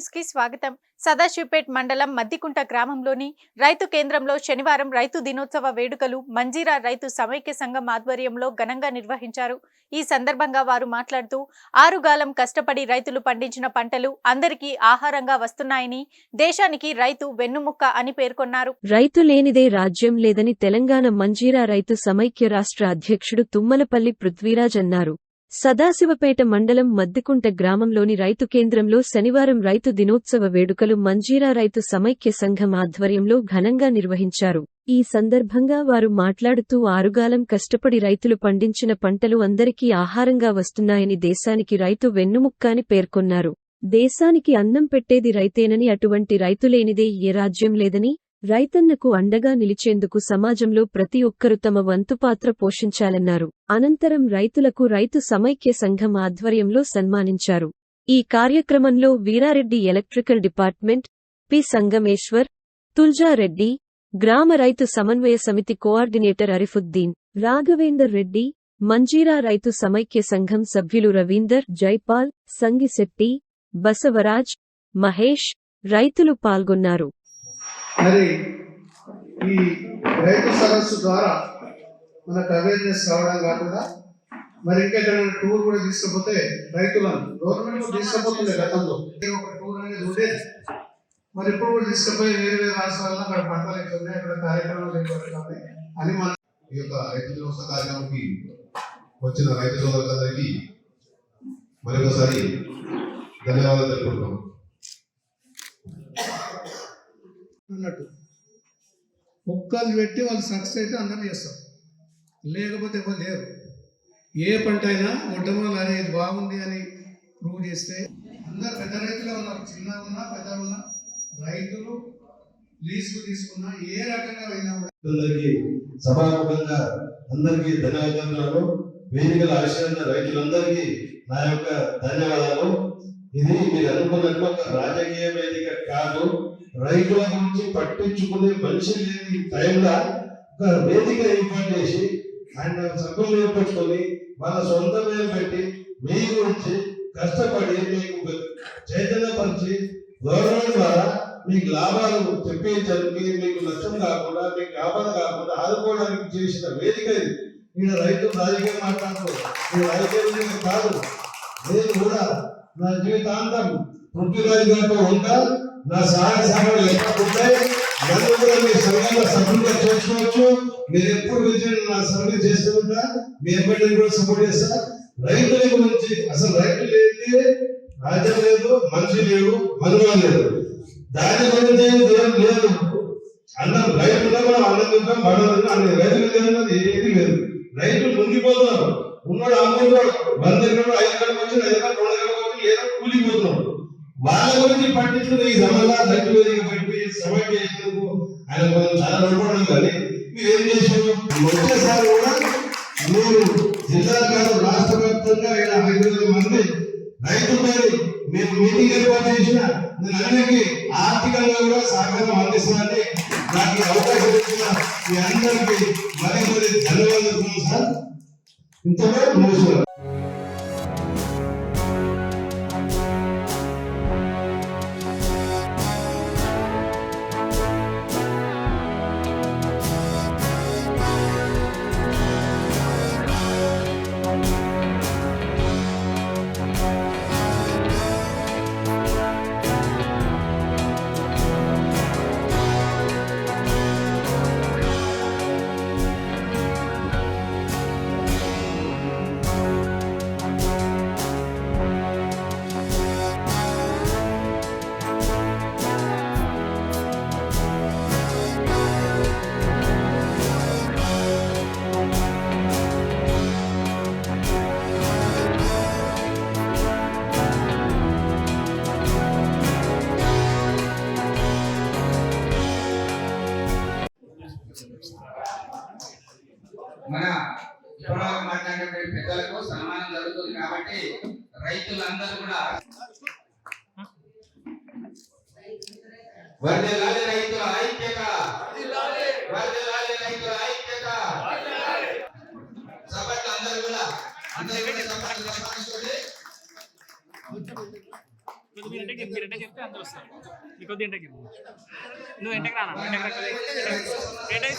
న్యూస్కి స్వాగతం. సదాశివపేట్ మండలం మద్దికుంట గ్రామంలోని రైతు కేంద్రంలో శనివారం రైతు దినోత్సవ వేడుకలు మంజీరా రైతు సమైక్య సంఘం ఆధ్వర్యంలో ఘనంగా నిర్వహించారు. ఈ సందర్భంగా వారు మాట్లాడుతూ ఆరుగాలం కష్టపడి రైతులు పండించిన పంటలు అందరికీ ఆహారంగా వస్తున్నాయని దేశానికి రైతు వెన్నుముక్క అని పేర్కొన్నారు. రైతు లేనిదే రాజ్యం లేదని తెలంగాణ మంజీరా రైతు సమైక్య రాష్ట్ర అధ్యక్షుడు తుమ్మలపల్లి పృథ్వీరాజ్ అన్నారు. సదాశివపేట మండలం మద్దికుంట గ్రామంలోని రైతు కేంద్రంలో శనివారం రైతు దినోత్సవ వేడుకలు మంజీరా రైతు సమైక్య సంఘం ఆధ్వర్యంలో ఘనంగా నిర్వహించారు. ఈ సందర్భంగా వారు మాట్లాడుతూ ఆరుగాలం కష్టపడి రైతులు పండించిన పంటలు అందరికీ ఆహారంగా వస్తున్నాయని దేశానికి రైతు వెన్నుముక్క అని పేర్కొన్నారు. దేశానికి అన్నం పెట్టేది రైతేనని అటువంటి రైతు లేనిదే ఏ రాజ్యం లేదని రైతన్నకు అండగా నిలిచేందుకు సమాజంలో ప్రతి ఒక్కరూ తమ వంతు పాత్ర పోషించాలన్నారు. అనంతరం రైతులకు రైతు సమైక్య సంఘం ఆధ్వర్యంలో సన్మానించారు. ఈ కార్యక్రమంలో Veerareddy electrical department P Sangameshwar Tuljareddy గ్రామ రైతు సమన్వయ సమితి కోఆర్డినేటర్ అరిఫుద్దీన్ రాఘవేందర్ రెడ్డి మంజీరా రైతు సమైక్య సంఘం సభ్యులు రవీందర్ జైపాల్ సంగిశెట్టి బసవరాజ్ మహేష్ రైతులు పాల్గొన్నారు. మరి ఈ రైతు సదస్సు ద్వారా మనకు అవేర్నెస్ రావడం కాకుండా మరి ఇంకెక్కడైనా టూర్ కూడా తీసుకపోతే రైతులను గవర్నమెంట్ కూడా గతంలో. ఒక టూర్ అనేది ఉండేది మరి ఇప్పుడు కూడా తీసుకుపోయి వేరే వేరే రాష్ట్రాల్లో అక్కడ పంటలు ఎట్లున్నాయి అక్కడ కార్యక్రమాలు ఎట్లున్నాయి అని మన ఈ యొక్క రైతు దినోత్సవ కార్యక్రమంకి వచ్చిన రైతు సోదరులందరికీ మరొకసారి ధన్యవాదాలు తెలుపుకుంటున్నాం. అన్నట్టు. ఒక్కళ్ళు పెట్టి వాళ్ళు సక్సెస్ అయితే అందరూ చేస్తారు లేకపోతే ఎవరు లేరు. ఏ పంట అయినా మొట్టమొదటి అనేది బాగుంది అని ప్రూవ్ చేస్తే అందరు పెద్ద రైతులే ఉన్నారు. చిన్న ఉన్నా పెద్ద ఉన్నా రైతులు లీజుకు తీసుకున్న ఏ రకంగా అయినా అందరికీ సభాముఖంగా అందరికీ ధన్యవాదాలు. వేదికల ఆశ్రయించిన రైతులందరికీ నా యొక్క ధన్యవాదాలు. ఇది మీరు అనుకున్నట్టు ఒక రాజకీయ వేదిక కాదు. రైతుల గురించి పట్టించుకునే మనిషి లేని టైంలో ఒక వేదిక ఏర్పాటు చేసి ఆయన సభ్యులు ఏర్పరచుకొని మన సొంత పెట్టి మీ గురించి కష్టపడి మీకు చైతన్యపరిచి గౌరవం ద్వారా మీకు లాభాలు తెప్పించడానికి మీకు నష్టం కాకుండా మీకు ఆపద కాకుండా ఆదుకోవడానికి చేసిన వేదిక ఇది. నేను రైతు రాజకీయం మాట్లాడుతున్నాను ఈ రాజకీయం కాదు. నేను కూడా నా జీవితాంతం పృథ్వీరాజు గారితో ఉంటా నా సహాయ సహకారాలు ఎక్కడ ఉంటాయి? నన్ను కూడా మీ సంఘంలో సభ్యులుగా చేసుకోవచ్చు మీరు ఎప్పుడు విజయం నా సభ్యులు చేస్తూ ఉంటా మీ ఎమ్మెల్యేని కూడా సపోర్ట్ చేస్తా రైతుల గురించి అసలు రైతు లేనిదే రాజ్యం లేదు మనిషి లేడు మనుగడ లేదు. దాని గురించి ఏం లేదు. అన్నం రైతుల్లో మనం అన్నం తింటాం బట్టలు అన్ని రైతులు లేదన్నది ఏది లేదు రైతులు మునిగిపోతున్నారు. ఉన్నాడు అమ్ముతున్నాడు వంద ఎకరాలు ఐదు ఎకరాలు వచ్చి ఐదు ఎకరాలు రెండు ఎకరాలు వచ్చి లేదా కూలిపోతున్నాడు వాళ్ళ గురించి పట్టించుకుని ఈ సభలో రైతు వేదిక పెట్టి చేసినందుకు ఆయన కొంచెం చాలా నిలబడడం కానీ మీరు ఏం చేశారు? వచ్చేసారి కూడా మీరు జిల్లా కాదు రాష్ట్ర వ్యాప్తంగా ఇలా ఐదు వేల మంది రైతులపై మీరు మీటింగ్ ఏర్పాటు చేసిన నేను అందరికీ ఆర్థికంగా కూడా సహకారం అందిస్తానని నాకు ఈ అవకాశం ఇచ్చిన మీ అందరికీ మరి మరి ధన్యవాదాలు సార్. ఇంతలో నమస్కారం మన మాట్లాడినటువంటి పెద్దలకు సన్మానం జరుగుతుంది కాబట్టి రైతులందరూ కూడా వర్ధిల్లాలి రైతుల ఐక్యత. వర్ధిల్లాలి రైతుల ఐక్యత. సభకు అందరూ కూడా. అందరూ కూడా సభకు సన్మానిస్తుంది కొద్దిగా మీరు ఎంటకి మీరు ఎంటకి చెప్తే అందరూ వస్తారు. మీ కొద్దిగా ఎంటకి చెప్పు. నువ్వు ఎంటకి రానా? ఎంటకి